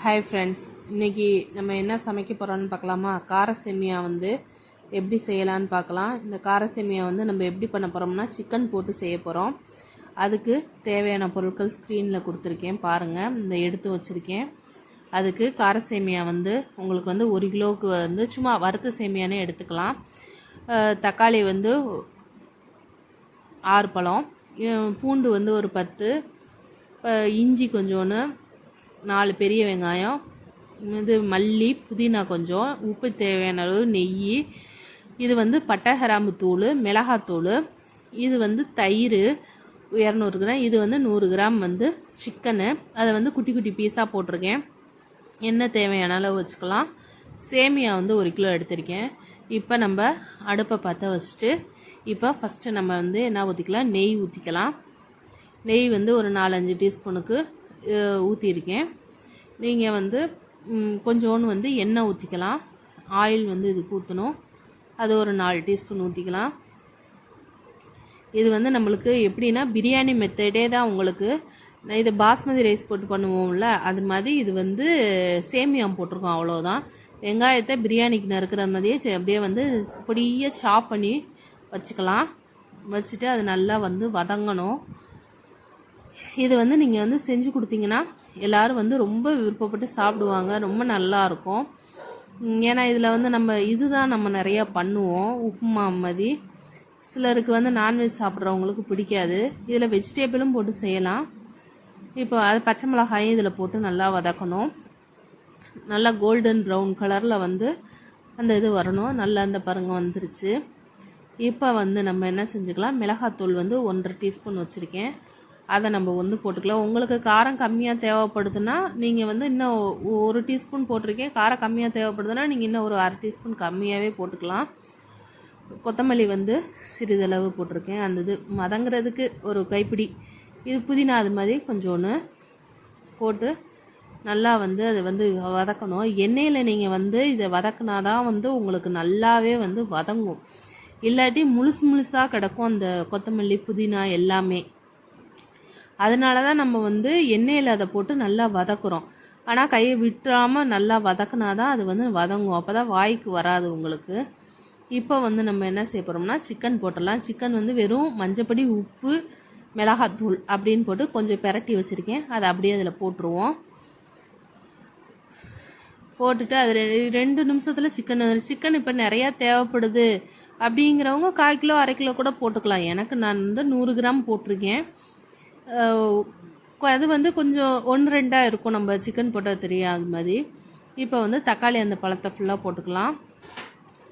Hi friends இன்றைக்கி நம்ம என்ன சமைக்க போகிறோன்னு பார்க்கலாமா? கார சேமியா வந்து எப்படி செய்யலான்னு பார்க்கலாம். இந்த கார சேமியா வந்து நம்ம எப்படி பண்ண போகிறோம்னா சிக்கன் போட்டு செய்ய போகிறோம் அதுக்கு தேவையான பொருட்கள் ஸ்க்ரீனில் கொடுத்துருக்கேன். பாருங்கள் இந்த எடுத்து வச்சுருக்கேன். அதுக்கு கார சேமியா வந்து உங்களுக்கு வந்து ஒரு கிலோவுக்கு வந்து சும்மா வறுத்த சேமியானே எடுத்துக்கலாம். தக்காளி வந்து ஆறு பழம். பூண்டு வந்து ஒரு பத்து. இஞ்சி கொஞ்சோன்னு நாலு பெரிய வெங்காயம் இது மல்லி புதினா கொஞ்சம் உப்பு தேவையான அளவு நெய் இது வந்து பட்டை கிராம்பு தூள் மிளகாத்தூள் இது வந்து தயிர் இரநூறு கிராம் இது வந்து நூறு கிராம் வந்து சிக்கனு அதை வந்து குட்டி குட்டி பீஸாக போட்டிருக்கேன். எண்ணெய் தேவையான அளவு வச்சுக்கலாம்? சேமியா வந்து ஒரு கிலோ எடுத்திருக்கேன். இப்போ நம்ம அடுப்பை பற்ற வச்சுட்டு இப்போ ஃபஸ்ட்டு நம்ம வந்து என்ன ஊற்றிக்கலாம் நெய் ஊற்றிக்கலாம் நெய் வந்து ஒரு நாலஞ்சு டீஸ்பூனுக்கு ஊற்றிருக்கேன் நீங்கள் வந்து கொஞ்சோன்னு வந்து எண்ணெய் ஊற்றிக்கலாம் ஆயில் வந்து இதுக்கு ஊற்றணும் அது ஒரு நாலு டீஸ்பூன் ஊற்றிக்கலாம் இது வந்து நம்மளுக்கு எப்படின்னா பிரியாணி மெத்தடே தான் உங்களுக்கு இது பாஸ்மதி ரைஸ் போட்டு பண்ணுவோம்ல அது மாதிரி இது வந்து சேமியா போட்டிருக்கோம் அவ்வளோதான் வெங்காயத்தை பிரியாணிக்கு நறுக்கிற மாதிரியே அப்படியே வந்து பொடியாக சாப் பண்ணி வச்சுக்கலாம். வச்சுட்டு அது நல்லா வந்து வதங்கணும். இது வந்து நீங்கள் வந்து செஞ்சு கொடுத்தீங்கன்னா எல்லாரும் வந்து ரொம்ப விருப்பப்பட்டு சாப்பிடுவாங்க ரொம்ப நல்லா இருக்கும். ஏன்னா இதில் வந்து நம்ம இதுதான் நம்ம நிறையா பண்ணுவோம் உப்புமா மாதிரி. சிலருக்கு வந்து நான்வெஜ் சாப்பிட்றவங்களுக்கு பிடிக்காது. இதில் வெஜிடேபிளும் போட்டு செய்யலாம். இப்போ அது பச்சை மிளகாயும் இதில் போட்டு நல்லா வதக்கணும். நல்லா கோல்டன் ப்ரௌன் கலரில் வந்து அந்த இது வரணும். நல்லா அந்த பருங்க வந்துருச்சு. இப்போ வந்து நம்ம என்ன செஞ்சுக்கலாம்? மிளகாத்தூள் வந்து ஒன்றரை டீஸ்பூன் வச்சுருக்கேன். அதை நம்ம வந்து போட்டுக்கலாம். உங்களுக்கு காரம் கம்மியாக தேவைப்படுதுன்னா நீங்கள் வந்து இன்னும் ஒரு டீஸ்பூன் போட்டிருக்கேன். காரம் கம்மியாக தேவைப்படுதுன்னா நீங்கள் இன்னும் ஒரு அரை டீஸ்பூன் கம்மியாகவே போட்டுக்கலாம். கொத்தமல்லி வந்து சிறிதளவு போட்டிருக்கேன். அந்த இது மதங்கிறதுக்கு ஒரு கைப்பிடி. இது புதினா அது மாதிரி கொஞ்சோன்னு போட்டு நல்லா வந்து அதை வந்து வதக்கணும். எண்ணெயில் நீங்கள் வந்து இதை வதக்குனா தான் வந்து உங்களுக்கு நல்லாவே வந்து வதங்கும். இல்லாட்டி முழுசு முழுசாக கிடக்கும் அந்த கொத்தமல்லி புதினா எல்லாமே. அதனால தான் நம்ம வந்து எண்ணெயில் அதை போட்டு நல்லா வதக்குறோம். ஆனால் கையை விட்டுறாமல் நல்லா வதக்குனா தான் அது வந்து வதங்கும். அப்போ தான் வாய்க்கு வராது உங்களுக்கு. இப்போ வந்து நம்ம என்ன செய்ய போகிறோம்னா சிக்கன் போட்டுடலாம். சிக்கன் வந்து வெறும் மஞ்சப்படி உப்பு மிளகாத்தூள் அப்படின்னு போட்டு கொஞ்சம் பெரட்டி வச்சுருக்கேன். அதை அப்படியே அதில் போட்டுருவோம். போட்டுட்டு அது ரெ- ரெண்டு நிமிஷத்தில் சிக்கன் சிக்கன் இப்போ நிறையா தேவைப்படுது. அப்படிங்கிறவங்க கால் கிலோ அரை கிலோ கூட போட்டுக்கலாம். எனக்கு நான் வந்து நூறு கிராம் போட்டிருக்கேன். அது வந்து கொஞ்சம் ஒன்று ரெண்டாக இருக்கும். நம்ம சிக்கன் போட்டால் தெரியாது மாதிரி. இப்போ வந்து தக்காளி அந்த பழத்தை ஃபுல்லாக போட்டுக்கலாம்.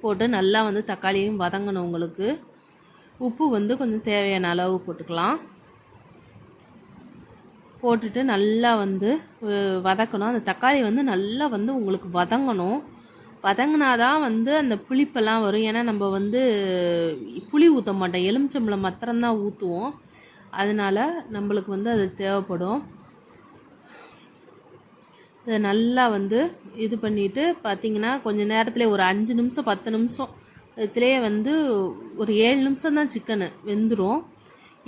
போட்டு நல்லா வந்து தக்காளியும் வதங்கணும் உங்களுக்கு. உப்பு வந்து கொஞ்சம் தேவையான அளவு போட்டுக்கலாம். போட்டுட்டு நல்லா வந்து வதக்கணும். அந்த தக்காளி வந்து நல்லா வந்து உங்களுக்கு வதங்கணும். வதங்கினாதான் வந்து அந்த புளிப்பெல்லாம் வரும். ஏன்னா நம்ம வந்து புளி ஊற்ற மாட்டோம். எலுமிச்சம்பழம் மாத்திரம்தான் ஊற்றுவோம் அதனால் நம்மளுக்கு வந்து அது தேவைப்படும். இதை நல்லா வந்து இது பண்ணிவிட்டு பார்த்தீங்கன்னா கொஞ்சம் நேரத்தில் ஒரு அஞ்சு நிமிஷம் பத்து நிமிஷம் இதுலேயே வந்து ஒரு ஏழு நிமிஷம் தான் சிக்கனு வெந்துடும்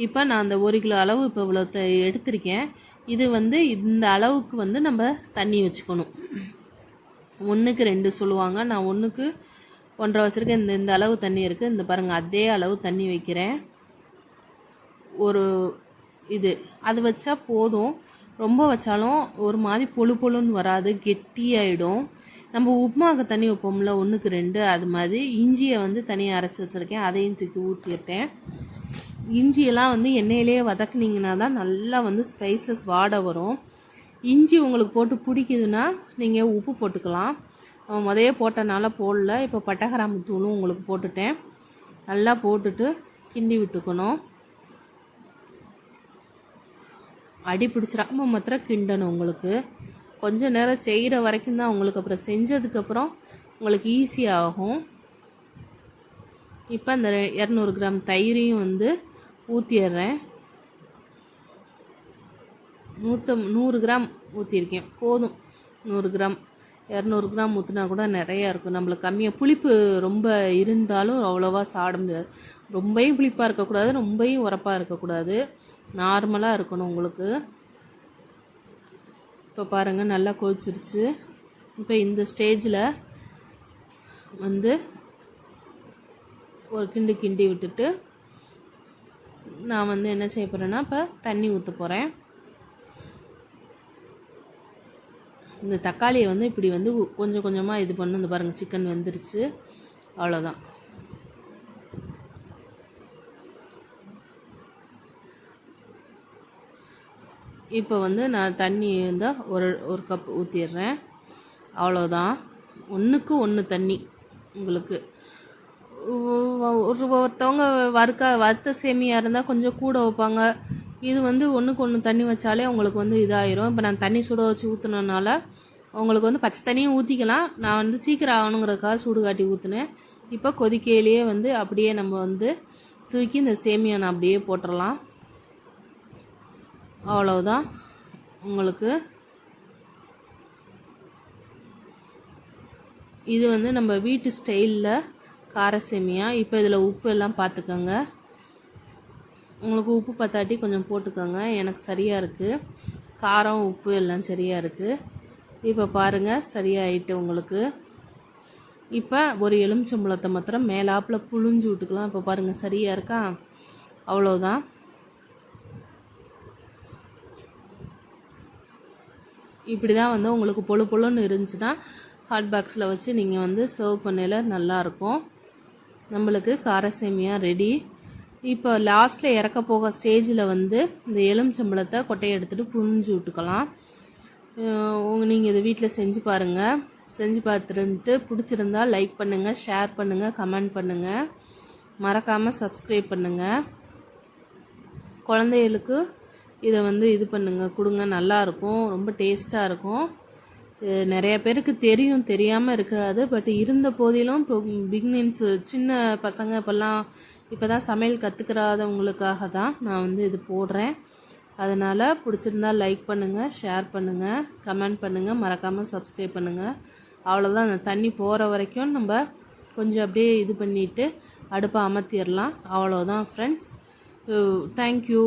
இப்போ நான் அந்த ஒரு கிலோ அளவு இப்போ இவ்வளோ எடுத்திருக்கேன். இது வந்து இந்த அளவுக்கு வந்து நம்ம தண்ணி வச்சுக்கணும். ஒன்றுக்கு ரெண்டு சொல்லுவாங்க. நான் ஒன்றுக்கு ஒன்றரை வச்சுருக்கேன். இந்த இந்த அளவு தண்ணி இருக்குது இந்த பாருங்கள் அதே அளவு தண்ணி வைக்கிறேன். ஒரு இது. அது வச்சா போதும். ரொம்ப வச்சாலும் ஒரு மாதிரி பொழு பொழுன்னு வராது கெட்டியாயிடும். நம்ம உப்புமாவுக்கு தண்ணி வைப்போம்ல ஒன்றுக்கு ரெண்டு அது மாதிரி. இஞ்சியை வந்து தனியாக அரைச்சி வச்சுருக்கேன். அதையும் தூக்கி ஊற்றிட்டேன் இஞ்சியெல்லாம் வந்து எண்ணெயிலே வதக்குனிங்கன்னா தான் நல்லா வந்து ஸ்பைசஸ் வாட வரும். இஞ்சி உங்களுக்கு போட்டு பிடிக்குதுன்னா நீங்கள் உப்பு போட்டுக்கலாம். முதைய போட்டனால போடல. இப்போ பட்டகிராம்பு தூளும் உங்களுக்கு போட்டுட்டேன். நல்லா போட்டுட்டு கிண்டி விட்டுக்கணும். அடி பிடிச்சிடாம மாத்திரம் கிண்டணும் உங்களுக்கு. கொஞ்சம் நேரம் செய்கிற வரைக்கும் தான் உங்களுக்கு அப்புறம் செஞ்சதுக்கப்புறம் உங்களுக்கு ஈஸியாகும் இப்போ அந்த இரநூறு கிராம் தயிரையும் வந்து ஊற்றிடுறேன் நூற்ற நூறு கிராம் ஊற்றிருக்கேன் போதும். நூறு கிராம் இரநூறு கிராம் ஊற்றினா கூட நிறையா இருக்கும். நம்மளுக்கு கம்மியாக புளிப்பு ரொம்ப இருந்தாலும் அவ்வளோவா சாப்பிட முடியாது. ரொம்பையும் புளிப்பாக இருக்கக்கூடாது ரொம்பையும் உரப்பாக இருக்கக்கூடாது. நார்மலாக இருக்கணும் உங்களுக்கு. இப்போ பாருங்கள் நல்லா கொதிச்சிருச்சு. இப்போ இந்த ஸ்டேஜில் வந்து ஒரு கிண்டு கிண்டி விட்டுட்டு நான் வந்து என்ன செய்ய போகிறேன்னா இப்போ தண்ணி ஊற்ற போகிறேன் இந்த தக்காளியை வந்து இப்படி வந்து கொஞ்சம் கொஞ்சமாக இது பண்ணு. இந்த பாருங்கள் சிக்கன் வெந்துருச்சு. அவ்வளோதான் இப்போ வந்து நான் தண்ணி வந்து ஒரு ஒரு கப் ஊற்றிடுறேன் அவ்வளோதான் ஒன்றுக்கு ஒன்று தண்ணி உங்களுக்கு. ஒரு ஒருத்தவங்க வறுக்க வறுத்த சேமியா இருந்தால் கொஞ்சம் கூட வைப்பாங்க. இது வந்து ஒன்றுக்கு ஒன்று தண்ணி வச்சாலே உங்களுக்கு வந்து இதாயிரும். இப்போ நான் தண்ணி சுட வச்சு ஊற்றுனனால உங்களுக்கு வந்து பச்சை தண்ணியும் ஊற்றிக்கலாம் நான் வந்து சீக்கிரம் ஆகணுங்கிறதுக்காக சூடு காட்டி ஊற்றுனேன் இப்போ கொதிக்கையிலேயே வந்து அப்படியே நம்ம வந்து தூக்கி இந்த சேமியை நான் அப்படியே போட்டுடலாம் அவ்வளவுதான். உங்களுக்கு இது வந்து நம்ம வீட்டு ஸ்டைலில் கார சேமியா இப்போ இதில் உப்பு எல்லாம் பார்த்துக்கோங்க உங்களுக்கு உப்பு பத்தாட்டி கொஞ்சம் போட்டுக்கோங்க. எனக்கு சரியாக இருக்குது காரம் உப்பு எல்லாம் சரியாக இருக்குது இப்போ பாருங்கள் சரியாயிட்டு உங்களுக்கு. இப்போ ஒரு எலுமிச்சம்பழத்தை மாத்திரம் மேலாப்பில் புழிஞ்சு விட்டுக்கலாம். இப்போ பாருங்கள் சரியாக இருக்கா? அவ்வளோதான் இப்படி தான் வந்து உங்களுக்கு பொழு பொழுன்னு இருந்துச்சுன்னா ஹாட் பாக்ஸில் வச்சு நீங்கள் வந்து சர்வ் பண்ணையில் நல்லாயிருக்கும். நம்மளுக்கு காரசேமியாக ரெடி இப்போ லாஸ்ட்டில் இறக்க போக ஸ்டேஜில் வந்து இந்த எலுமிச்சம்பழத்தை கொட்டையை எடுத்துகிட்டு புழிஞ்சு விட்டுக்கலாம். உங்கள் நீங்கள் இதை வீட்டில் செஞ்சு பாருங்கள் செஞ்சு பார்த்துருந்துட்டு பிடிச்சிருந்தா லைக் பண்ணுங்கள் ஷேர் பண்ணுங்கள் கமெண்ட் பண்ணுங்கள் மறக்காமல் சப்ஸ்கிரைப் பண்ணுங்கள் குழந்தைகளுக்கு இதை வந்து இது பண்ணுங்க கொடுங்க நல்லாயிருக்கும் ரொம்ப டேஸ்ட்டாக இருக்கும். நிறைய பேருக்கு தெரியும் தெரியாமல் இருக்கிறாது பட் இருந்த போதிலும் இப்போ பிக்னின்ஸ் சின்ன பசங்க இப்போல்லாம் இப்போ தான் சமையல் கற்றுக்கிறாதவங்களுக்காக தான் நான் வந்து இது போடுறேன். அதனால் பிடிச்சிருந்தா லைக் பண்ணுங்கள் ஷேர் பண்ணுங்கள் கமெண்ட் பண்ணுங்கள் மறக்காமல் சப்ஸ்கிரைப் பண்ணுங்கள் அவ்வளோதான் அந்த தண்ணி போகிற வரைக்கும் நம்ம கொஞ்சம் அப்படியே இது பண்ணிவிட்டு அடுப்பை அமர்த்திடலாம். அவ்வளோதான் ஃப்ரெண்ட்ஸ் தேங்க்யூ